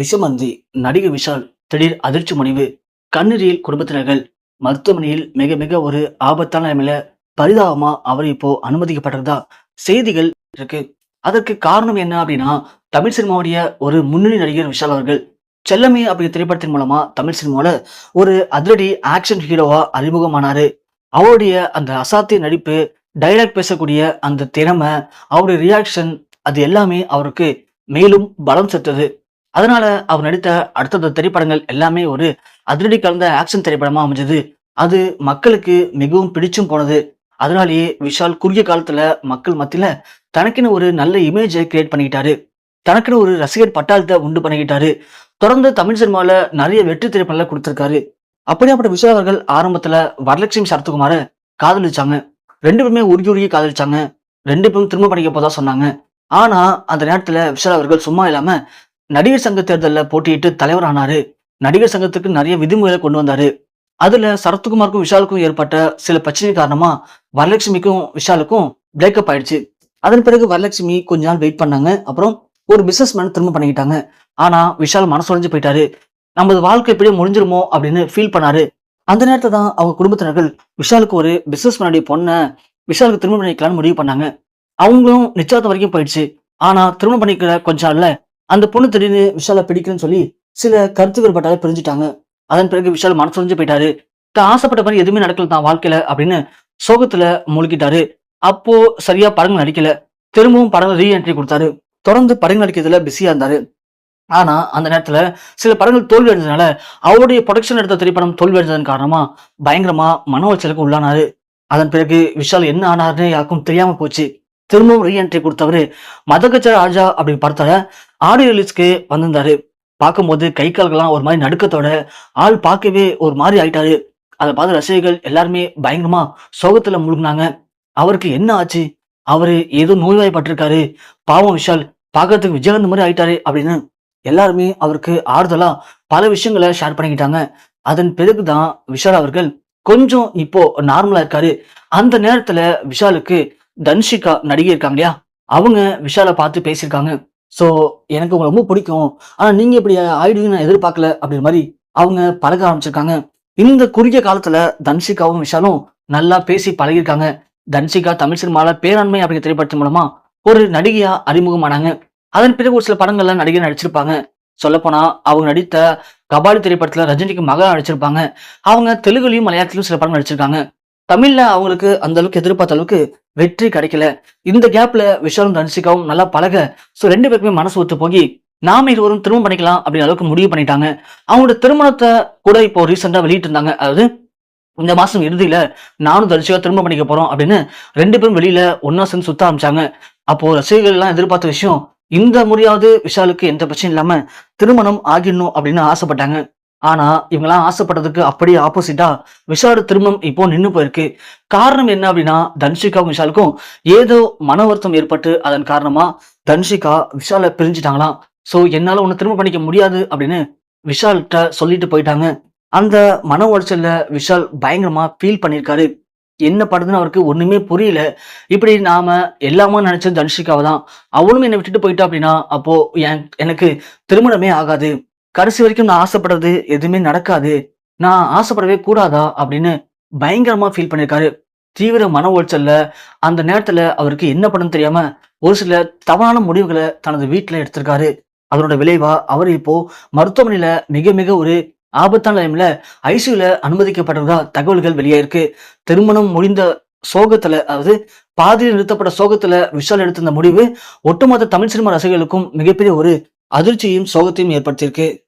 விஷமந்தி நடிகர் விஷால் திடீர் அதிர்ச்சி முடிவு. கண்ணீரில் குடும்பத்தினர்கள் மருத்துவமனையில் மிக மிக ஒரு ஆபத்தான நிலைமையில பரிதாபமா அவர் இப்போ அனுமதிக்கப்பட்டதா செய்திகள் இருக்கு. அதற்கு காரணம் என்ன அப்படின்னா தமிழ் சினிமாவுடைய ஒரு முன்னணி நடிகர் விஷால் அவர்கள் செல்லமே அப்படிங்கிற திரைப்படத்தின் மூலமா தமிழ் சினிமாவில் ஒரு அதிரடி ஆக்ஷன் ஹீரோவா அறிமுகமானாரு. அவருடைய அந்த அசாத்திய நடிப்பு டைலாக் பேசக்கூடிய அந்த திறமை அவருடைய ரியாக்ஷன் அது எல்லாமே அவருக்கு மேலும் பலம் செத்தது. அதனால அவர் நடித்த அடுத்தடுத்த திரைப்படங்கள் எல்லாமே ஒரு அதிரடி கலந்த ஆக்ஷன் திரைப்படமா அமைஞ்சது. அது மக்களுக்கு மிகவும் பிடிச்சும் போனது. அதனாலேயே விஷால் குறுகிய காலத்துல மக்கள் மத்தியில தனக்குன்னு ஒரு நல்ல இமேஜை கிரியேட் பண்ணிக்கிட்டாரு. தனக்குன்னு ஒரு ரசிகர் பட்டாளத்தை உண்டு பண்ணிக்கிட்டாரு. தொடர்ந்து தமிழ் சினிமாவில் நிறைய வெற்றி திரைப்படங்களை கொடுத்துருக்காரு. அப்படியாப்பட்ட விஷால் அவர்கள் ஆரம்பத்துல வரலட்சுமி சரத்குமார காதலிச்சாங்க. ரெண்டு பேருமே உருகி உருகி காதலிச்சாங்க. ரெண்டு பேரும் திரும்ப படிக்க போதா சொன்னாங்க. ஆனா அந்த நேரத்துல விஷால் அவர்கள் சும்மா இல்லாம நடிகர் சங்க தேர்தலில் போட்டியிட்டு தலைவர் ஆனாரு நடிகர் சங்கத்துக்கு நிறைய விதிமுறைகளை கொண்டு வந்தாரு. அதுல சரத்குமாருக்கும் விஷாலுக்கும் ஏற்பட்ட சில பிரச்சனை காரணமா வரலட்சுமிக்கும் விஷாலுக்கும் பிரேக்கப் ஆயிடுச்சு. அதன் பிறகு வரலட்சுமி கொஞ்ச நாள் வெயிட் பண்ணாங்க. அப்புறம் ஒரு பிசினஸ் மேன் திரும்ப பண்ணிக்கிட்டாங்க. ஆனா விஷால் மனசுடைஞ்சு போயிட்டாரு. நமது வாழ்க்கை எப்படியே முடிஞ்சிருமோ அப்படின்னு ஃபீல் பண்ணாரு. அந்த நேரத்துல தான் அவங்க குடும்பத்தினர்கள் விஷாலுக்கு ஒரு பிசினஸ் மேனுடைய பொண்ணை விஷாலுக்கு திரும்ப பண்ணிக்கலாம்னு முடிவு பண்ணாங்க. அவங்களும் நிச்சயத்தை வரைக்கும் போயிடுச்சு. ஆனா திரும்ப பண்ணிக்கிற கொஞ்ச நாள்ல அந்த பொண்ணு திடீர்னு விஷாலை பிடிக்கலன்னு சொல்லி சில கருத்து வேறுபாட்டால பிரிஞ்சுட்டாங்க. அதன் பிறகு விஷால் மனசுரிஞ்சு போயிட்டாரு. தான் ஆசைப்பட்ட மாதிரி எதுவுமே நடக்கல தான் வாழ்க்கையில அப்படின்னு சோகத்துல மூழ்கிட்டாரு. அப்போ சரியா படங்கள் நடிக்கல. திரும்பவும் படங்கள் ரீஎன்ட்ரி கொடுத்தாரு. தொடர்ந்து படங்கள் நடிக்கிறதுல பிஸியா இருந்தாரு. ஆனா அந்த நேரத்துல சில படங்கள் தோல்வி அடைஞ்சதுனால அவருடைய ப்ரொடக்ஷன் எடுத்த திரைப்படம் தோல்வி அடைஞ்சதன் காரணமா பயங்கரமா மன உளைச்சலுக்கு உள்ளானாரு. அதன் பிறகு விஷால் என்ன ஆனாருன்னு யாருக்கும் தெரியாம போச்சு. திரும்பவும் ரீஎன்ட்ரி கொடுத்தவரு மதகச்ச ராஜா அப்படின்னு படத்துல ஆடியோ ரிலீஸ்க்கு வந்திருந்தாரு. பார்க்கும்போது கை கால்கள்லாம் ஒரு மாதிரி நடுக்கத்தோட ஆள் பார்க்கவே ஒரு மாதிரி ஆயிட்டாரு. அதை பார்த்து ரசிகர்கள் எல்லாருமே பயங்கரமா சோகத்துல முழுகினாங்க. அவருக்கு என்ன ஆச்சு? அவரு ஏதோ நோய்வாய்ப்பட்டிருக்காரு. பாவம் விஷால் பார்க்கறதுக்கு விஜயகாந்த் மாதிரி ஆயிட்டாரு அப்படின்னு எல்லாருமே அவருக்கு ஆறுதலா பல விஷயங்களை ஷேர் பண்ணிக்கிட்டாங்க. அதன் பிறகுதான் விஷால் அவர்கள் கொஞ்சம் இப்போ நார்மலா இருக்காரு. அந்த நேரத்துல விஷாலுக்கு தன்ஷிகா நடிகை இருக்காங்க இல்லையா? அவங்க விஷாலை பார்த்து பேசியிருக்காங்க. ஸோ எனக்கு உங்களை ரொம்ப பிடிக்கும். ஆனால் நீங்கள் இப்படி ஆயிடுவீங்க நான் எதிர்பார்க்கல அப்படின்ற மாதிரி அவங்க பழக ஆரம்பிச்சிருக்காங்க. இந்த குறுகிய காலத்தில் தன்ஷிகாவும் விஷாலும் நல்லா பேசி பழகியிருக்காங்க. தன்ஷிகா தமிழ் சினிமாவில் பேராண்மை அப்படிங்கிற திரைப்படத்தின் மூலமா ஒரு நடிகையா அறிமுகமானாங்க. அதன் பிறகு ஒரு சில படங்கள்ல நடிகை நடிச்சிருப்பாங்க. சொல்லப்போனா அவங்க நடித்த கபாலி திரைப்படத்துல ரஜினிக்கு மகா நடிச்சிருப்பாங்க. அவங்க தெலுங்குலையும் மலையாளத்திலும் சில படங்கள் நடிச்சிருக்காங்க. தமிழ்ல அவங்களுக்கு அந்த அளவுக்கு எதிர்பார்த்த அளவுக்கு வெற்றி கிடைக்கல. இந்த கேப்ல விஷாலும் தன்சிகாவும் நல்லா பழக. ஸோ ரெண்டு பேருக்குமே மனசு ஒத்து போய் நாம இருவரும் திருமணம் பண்ணிக்கலாம் அப்படின்ற அளவுக்கு முடிவு பண்ணிட்டாங்க. அவங்களோட திருமணத்தை கூட இப்போ ரீசெண்டா வெளியிட்டு இருந்தாங்க. அதாவது இந்த மாசம் இறுதியில நானும் தரிசியா திரும்ப பண்ணிக்க போறோம் அப்படின்னு ரெண்டு பேரும் வெளியில ஒன்னா சேர்ந்து சுத்த ஆரம்பிச்சாங்க. அப்போ ரசிகர்கள் எல்லாம் எதிர்பார்த்த விஷயம் இந்த முறையாவது விஷாலுக்கு எந்த பிரச்சனையும் இல்லாம திருமணம் ஆகிடணும் அப்படின்னு ஆசைப்பட்டாங்க. ஆனா இவங்கெல்லாம் ஆசைப்பட்டதுக்கு அப்படியே ஆப்போசிட்டா விஷாலோட திருமணம் இப்போ நின்று போயிருக்கு. காரணம் என்ன அப்படின்னா தன்ஷிகாவும் விஷாலுக்கும் ஏதோ மன வருத்தம் ஏற்பட்டு அதன் காரணமா தன்ஷிகா விஷாலை பிரிஞ்சுட்டாங்களாம். சோ என்னால உன்னை திரும்ப பண்ணிக்க முடியாது அப்படின்னு விஷால்கிட்ட சொல்லிட்டு போயிட்டாங்க. அந்த மன உளைச்சல்ல விஷால் பயங்கரமா ஃபீல் பண்ணியிருக்காரு. என்ன படுதுன்னு அவருக்கு ஒண்ணுமே புரியல. இப்படி நாம எல்லாமே நினைச்சது தனுஷிகாவை தான் அவளும் என்னை விட்டுட்டு போயிட்டா அப்படின்னா அப்போ என் எனக்கு திருமணமே ஆகாது. கடைசி வரைக்கும் நான் ஆசைப்படுறது எதுவுமே நடக்காது. நான் ஆசைப்படவே கூடாதா? அப்படின்னு பயங்கரமா ஃபீல் பண்ணியிருக்காரு. தீவிர மன உளைச்சல்ல அந்த நேரத்துல அவருக்கு என்ன பண்ணணும் தெரியாம ஒரு சில தவறான முடிவுகளை தனது வீட்டுல எடுத்திருக்காரு. அதனோட விளைவா அவர் இப்போ மருத்துவமனையில மிக மிக ஒரு ஆபத்தான டைம்ல ஐசியூல அனுமதிக்கப்பட்டதா தகவல்கள் வெளியாயிருக்கு திருமணம் முடிந்த சோகத்துல அதாவது பாதியில் நிறுத்தப்பட்ட சோகத்துல விஷால் எடுத்த முடிவு ஒட்டுமொத்த தமிழ் சினிமா ரசிகர்களுக்கும் மிகப்பெரிய ஒரு அதிர்ச்சியும் சோகத்தையும் ஏற்படுத்தியிருக்கு.